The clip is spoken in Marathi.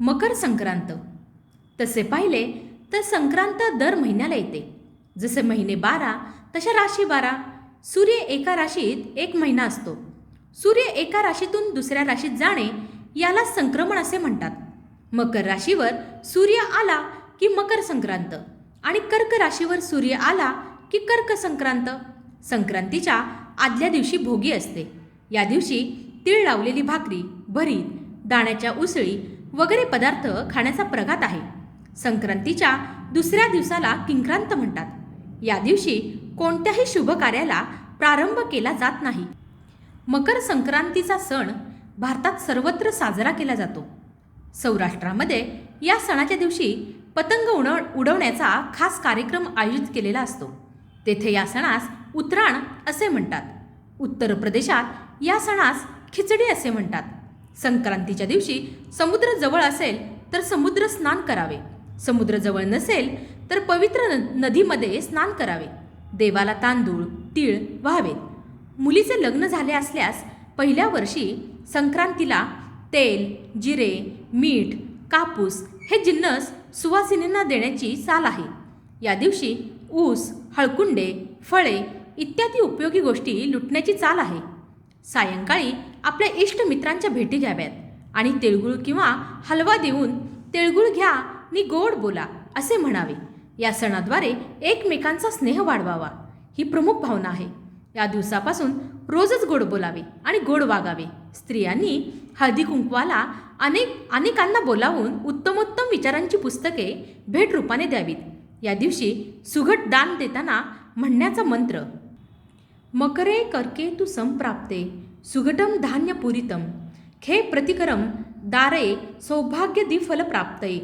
मकर संक्रांत. तसे पाहिले तर संक्रांत दर महिन्याला येते. जसे महिने बारा तशा राशी बारा. सूर्य एका राशीत एक महिना असतो. सूर्य एका राशीतून दुसऱ्या राशीत जाणे याला संक्रमण असे म्हणतात. मकर राशीवर सूर्य आला की मकर संक्रांत आणि कर्क राशीवर सूर्य आला की कर्क संक्रांत. संक्रांतीच्या आदल्या दिवशी भोगी असते. या दिवशी तीळ लावलेली भाकरी भरीत दाण्याच्या उसळी वगैरे पदार्थ खाण्याचा प्रघात आहे. संक्रांतीच्या दुसऱ्या दिवसाला किंक्रांत म्हणतात. या दिवशी कोणत्याही शुभ कार्याला प्रारंभ केला जात नाही. मकर संक्रांतीचा सण भारतात सर्वत्र साजरा केला जातो. सौराष्ट्रामध्ये या सणाच्या दिवशी पतंग उडव उडवण्याचा खास कार्यक्रम आयोजित केलेला असतो. तेथे या सणास उत्तरायण असे म्हणतात. उत्तर प्रदेशात या सणास खिचडी असे म्हणतात. संक्रांतीच्या दिवशी समुद्र जवळ असेल तर समुद्र स्नान करावे. समुद्र जवळ नसेल तर पवित्र न नदीमध्ये स्नान करावे. देवाला तांदूळ तीळ व्हावेत मुलीचे लग्न झाले असल्यास पहिल्या वर्षी संक्रांतीला तेल जिरे मीठ कापूस हे जिन्नस सुवासिनींना देण्याची चाल आहे. या दिवशी ऊस हळकुंडे फळे इत्यादी उपयोगी गोष्टी लुटण्याची चाल आहे. सायंकाळी आपल्या इष्ट मित्रांच्या भेटी घ्याव्यात आणि तिळगुळ किंवा हलवा देऊन तिळगुळ घ्या नि गोड बोला असे म्हणावे. या सणाद्वारे एकमेकांचा स्नेह वाढवावा. ही प्रमुख भावना आहे. या दिवसापासून रोजच गोड बोलावे आणि गोड वागावे. स्त्रियांनी हळदी कुंकवाला अनेक अनेकांना बोलावून उत्तमोत्तम विचारांची पुस्तके भेटरूपाने द्यावीत. या दिवशी सुघट दान देताना म्हणण्याचा मंत्र मकरे कर्के तु संप्राप्ते सुघटम धान्य पूरितम खे प्रतिकरम दारे सौभाग्य दिफल प्राप्तये